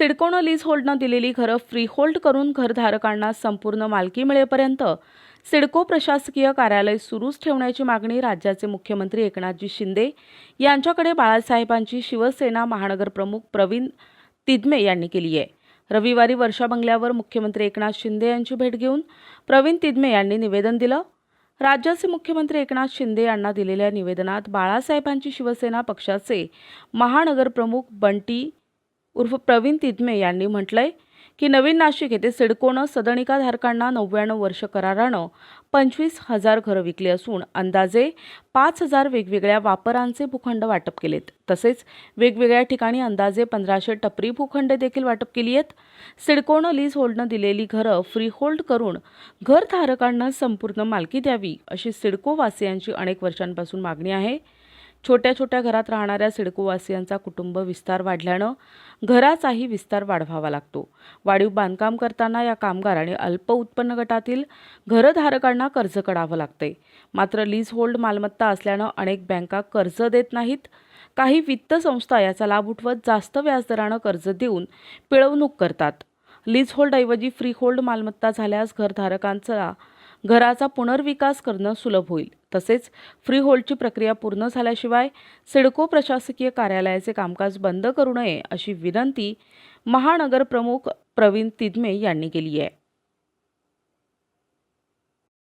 सिडकोनं lease होल्डनं दिलेली घरं freehold करून घरधारकांना संपूर्ण मालकी मिळेपर्यंत सिडको प्रशासकीय कार्यालय सुरूच ठेवण्याची मागणी राज्याचे मुख्यमंत्री एकनाथजी शिंदे यांच्याकडे बाळासाहेबांची शिवसेना महानगरप्रमुख प्रवीण तिदमे यांनी केली आहे. रविवारी वर्षा बंगल्यावर मुख्यमंत्री एकनाथ शिंदे यांची भेट घेऊन प्रवीण तिदमे यांनी निवेदन दिलं. राज्याचे मुख्यमंत्री एकनाथ शिंदे यांना दिलेल्या निवेदनात बाळासाहेबांची शिवसेना पक्षाचे महानगरप्रमुख बंटी उर्फ प्रवीण तिदमे यांनी म्हटलंय की नवीन नाशिक येथे सिडकोनं सदनिकाधारकांना नव्याण्णव वर्ष करारानं पंचवीस हजार घरं विकली असून अंदाजे पाच हजार वेगवेगळ्या वापरांचे भूखंड वाटप केलेत. तसेच वेगवेगळ्या ठिकाणी अंदाजे पंधराशे टपरी भूखंड देखील वाटप केली आहेत. सिडकोनं लीज होल्डनं दिलेली घरं फ्री होल्ड करून घरधारकांना संपूर्ण मालकी द्यावी अशी सिडकोवासियांची अनेक वर्षांपासून मागणी आहे. छोट्या छोट्या घरात राहणाऱ्या सिडकोवासियांचा कुटुंब विस्तार वाढल्यानं घराचाही विस्तार वाढवावा लागतो. वाढीव बांधकाम करताना या कामगार आणि अल्प उत्पन्न गटातील घरधारकांना कर्ज काढावं लागते. मात्र लीज होल्ड मालमत्ता असल्यानं अनेक बँका कर्ज देत नाहीत. काही वित्त संस्था याचा लाभ उठवत जास्त व्याजदरानं कर्ज देऊन पिळवणूक करतात. लीज होल्डऐवजी फ्री होल्ड मालमत्ता झाल्यास घरधारकांचा घराचा पुनर्विकास करणं सुलभ होईल. तसेच फ्री होल्डची प्रक्रिया पूर्ण झाल्याशिवाय सिडको प्रशासकीय कार्यालयाचे कामकाज बंद करू नये अशी विनंती महानगरप्रमुख प्रवीण तिदमे यांनी केली आहे.